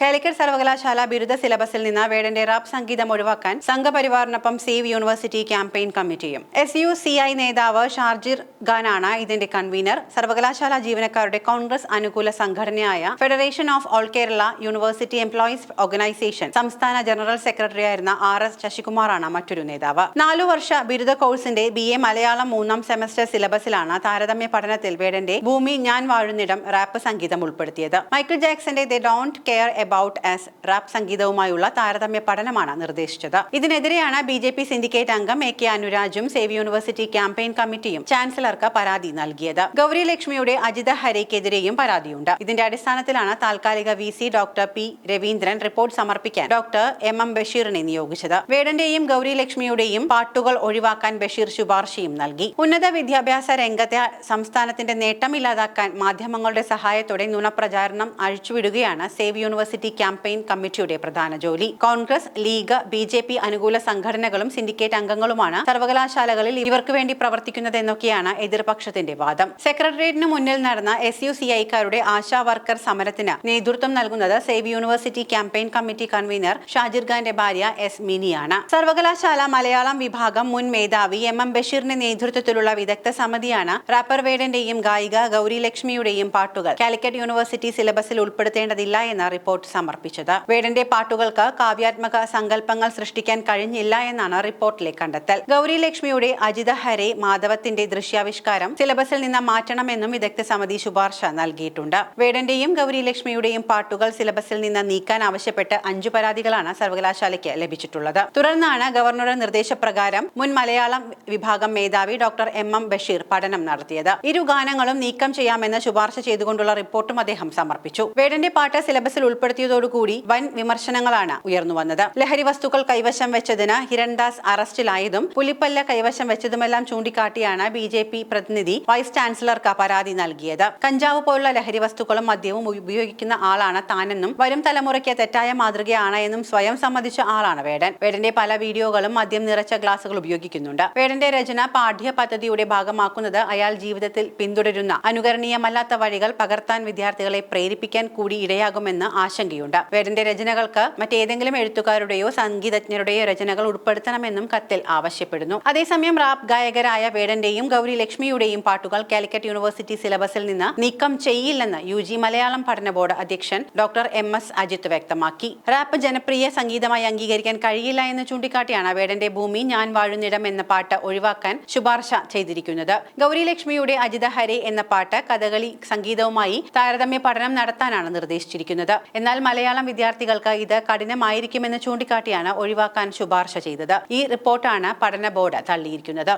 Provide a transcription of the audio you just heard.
കാലിക്കറ്റ് സർവകലാശാല ബിരുദ സിലബസിൽ നിന്ന് വേടന്റെ റാപ്പ് സംഗീതം ഒഴിവാക്കാൻ സംഘപരിവാറിനൊപ്പം സേവ് യൂണിവേഴ്സിറ്റി ക്യാമ്പയിൻ കമ്മിറ്റിയും. എസ് യു സി ഐ നേതാവ് ഷാർജിർ ഖാനാണ് ഇതിന്റെ കൺവീനർ. സർവകലാശാല ജീവനക്കാരുടെ കോൺഗ്രസ് അനുകൂല സംഘടനയായ federation of all Kerala university employees organisation സംസ്ഥാന ജനറൽ സെക്രട്ടറിയായിരുന്ന ആർ എസ് ശശികുമാറാണ് മറ്റൊരു നേതാവ്. നാലു വർഷ ബിരുദ കോഴ്സിന്റെ ബി എ മലയാളം മൂന്നാം സെമസ്റ്റർ സിലബസിലാണ് താരതമ്യ പഠനത്തിൽ വേടന്റെ ഭൂമി ഞാൻ വാഴുന്നിടം റാപ്പ് സംഗീതം ഉൾപ്പെടുത്തിയത്. Michael ജാക്സന്റെ the don't care about us rap സംഗീതവുമായുള്ള താരതമ്യ പഠനമാണ് നിർദ്ദേശിച്ചത്. ഇതിനെതിരെയാണ് ബി ജെ പി സിൻഡിക്കേറ്റ് അംഗം എ കെ അനുരാജും സേവ് യൂണിവേഴ്സിറ്റി ക്യാമ്പയിൻ കമ്മിറ്റിയും ചാൻസലർക്ക് പരാതി നൽകിയത്. ഗൗരി ലക്ഷ്മിയുടെ അജിത ഹരയ്ക്കെതിരെയും പരാതിയുണ്ട്. ഇതിന്റെ അടിസ്ഥാനത്തിലാണ് താൽക്കാലിക V C doctor P Raveendran report സമർപ്പിക്കാൻ ഡോക്ടർ എം എം ബഷീറിനെ നിയോഗിച്ചത്. വേടന്റെയും ഗൗരി ലക്ഷ്മിയുടെയും പാട്ടുകൾ ഒഴിവാക്കാൻ ബഷീർ ശുപാർശയും നൽകി. ഉന്നത വിദ്യാഭ്യാസ രംഗത്തെ സംസ്ഥാനത്തിന്റെ നേട്ടം ഇല്ലാതാക്കാൻ മാധ്യമങ്ങളുടെ സഹായത്തോടെ നുണപ്രചാരണം അഴിച്ചുവിടുകയാണ് സേവ് യൂണിവേഴ്സിറ്റി ക്യാമ്പയിൻ കമ്മിറ്റിയുടെ പ്രധാന ജോലി. Congress league B J P അനുകൂല സംഘടനകളും സിൻഡിക്കേറ്റ് അംഗങ്ങളുമാണ് സർവകലാശാലകളിൽ ഇവർക്ക് വേണ്ടി പ്രവർത്തിക്കുന്നതെന്നൊക്കെയാണ് എതിർപക്ഷത്തിന്റെ വാദം. സെക്രട്ടേറിയറ്റിന് മുന്നിൽ നടന്ന എസ് യു സി ഐക്കാരുടെ ആശാ വർക്കർ സമരത്തിന് നേതൃത്വം നൽകുന്നത് save university campaign committee convener Shajir ഖാന്റെ ഭാര്യ എസ് മിനിയാണ്. സർവകലാശാല മലയാളം വിഭാഗം മുൻ മേധാവി എം എം ബഷീറിന്റെ നേതൃത്വത്തിലുള്ള വിദഗ്ധ സമിതിയാണ് റാപ്പർ വേഡന്റെയും ഗായിക ഗൗരി ലക്ഷ്മിയുടെയും പാട്ടുകൾ. കാലിക്കറ്റ് യൂണിവേഴ്സിറ്റി സിലബസിൽ ഉൾപ്പെടുത്തേണ്ടതില്ല എന്ന റിപ്പോർട്ട് സമർപ്പിച്ചത്. വേടന്റെ പാട്ടുകൾക്ക് കാവ്യാത്മക സങ്കല്പങ്ങൾ സൃഷ്ടിക്കാൻ കഴിഞ്ഞില്ല എന്നാണ് റിപ്പോർട്ടിലെ കണ്ടെത്തൽ. ഗൗരി ലക്ഷ്മിയുടെ അജിത ഹരെ മാധവത്തിന്റെ ദൃശ്യാവിഷ്കാരം സിലബസിൽ നിന്ന് മാറ്റണമെന്നും വിദഗ്ധ സമിതി ശുപാർശ നൽകിയിട്ടുണ്ട്. വേടന്റെയും ഗൗരി ലക്ഷ്മിയുടെയും പാട്ടുകൾ സിലബസിൽ നിന്ന് നീക്കാൻ ആവശ്യപ്പെട്ട് അഞ്ചു പരാതികളാണ് സർവകലാശാലയ്ക്ക് ലഭിച്ചിട്ടുള്ളത്. തുടർന്നാണ് ഗവർണറുടെ നിർദ്ദേശപ്രകാരം മുൻ മലയാളം വിഭാഗം മേധാവി ഡോക്ടർ എം എം ബഷീർ പഠനം നടത്തിയത്. ഇരു ഗാനങ്ങളും നീക്കം ചെയ്യാമെന്ന് ശുപാർശ ചെയ്തുകൊണ്ടുള്ള റിപ്പോർട്ടും അദ്ദേഹം സമർപ്പിച്ചു. വേടന്റെ പാട്ട് സിലബസിൽ ഉൾപ്പെടുത്തിയതോടുകൂടി വൻ വിമർശനങ്ങളാണ് ഉയർന്നു വന്നത്. ലഹരി വസ്തുക്കൾ കൈവശം വെച്ചതിന് ഹിരൺദാസ് അറസ്റ്റിലായതും പുലിപ്പല്ല കൈവശം വെച്ചതുമെല്ലാം ചൂണ്ടിക്കാട്ടിയാണ് ബി ജെ പി പ്രതിനിധി വൈസ് ചാൻസലർക്ക് പരാതി നൽകിയത്. കഞ്ചാവ് പോലുള്ള ലഹരി വസ്തുക്കളും മദ്യവും ഉപയോഗിക്കുന്ന ആളാണ് താനെന്നും വരും തലമുറയ്ക്ക് തെറ്റായ മാതൃകയാണ് എന്നും സ്വയം സമ്മതിച്ച ആളാണ് വേടൻ. വേടന്റെ പല വീഡിയോകളും മദ്യം നിറച്ച ഗ്ലാസുകൾ ഉപയോഗിക്കുന്നുണ്ട്. വേടന്റെ രചന പാഠ്യ പദ്ധതിയുടെ ഭാഗമാക്കുന്നത് അയാൾ ജീവിതത്തിൽ പിന്തുടരുന്ന അനുകരണീയമല്ലാത്ത വഴികൾ പകർത്താൻ വിദ്യാർത്ഥികളെ പ്രേരിപ്പിക്കാൻ കൂടി ഇടയാകുമെന്ന് ആശങ്കയുണ്ട് വേടന്റെ രചനകൾക്ക് മറ്റേതെങ്കിലും എഴുത്തുകാരുടെയോ സംഗീതജ്ഞരുടെയോ രചനകൾ ഉൾപ്പെടുത്തണമെന്നും കത്തിൽ ആവശ്യപ്പെടുന്നു. അതേസമയം റാപ്പ് ഗായകരായ വേടന്റെയും ഗൗരി ലക്ഷ്മിയുടെയും പാട്ടുകൾ കാലിക്കറ്റ് യൂണിവേഴ്സിറ്റി സിലബസിൽ നിന്ന് നീക്കം ചെയ്യില്ലെന്ന് യു ജി മലയാളം പഠന ബോർഡ് അധ്യക്ഷൻ ഡോക്ടർ എം എസ് അജിത്ത് വ്യക്തമാക്കി. റാപ്പ് ജനപ്രിയ സംഗീതമായി അംഗീകരിക്കാൻ കഴിയില്ല എന്ന് ചൂണ്ടിക്കാട്ടിയാണ് വേടന്റെ ഭൂമി ഞാൻ വാഴുന്നിടം എന്ന പാട്ട് ഒഴിവാക്കാൻ ശുപാർശ ചെയ്തിരിക്കുന്നത്. ഗൗരി ലക്ഷ്മിയുടെ അജിത ഹരെ എന്ന പാട്ട് കഥകളി സംഗീതവുമായി താരതമ്യ പഠനം നടത്താനാണ് നിർദ്ദേശിച്ചിരിക്കുന്നത്. എന്നാൽ മലയാളം വിദ്യാർത്ഥികൾക്ക് ഇത് കഠിനമായിരിക്കുമെന്ന് ചൂണ്ടിക്കാട്ടിയാണ് ഒഴിവാക്കാൻ ശുപാർശ ചെയ്തത്. ഈ റിപ്പോർട്ടാണ് പഠന ബോർഡ് തള്ളിയിരിക്കുന്നത്.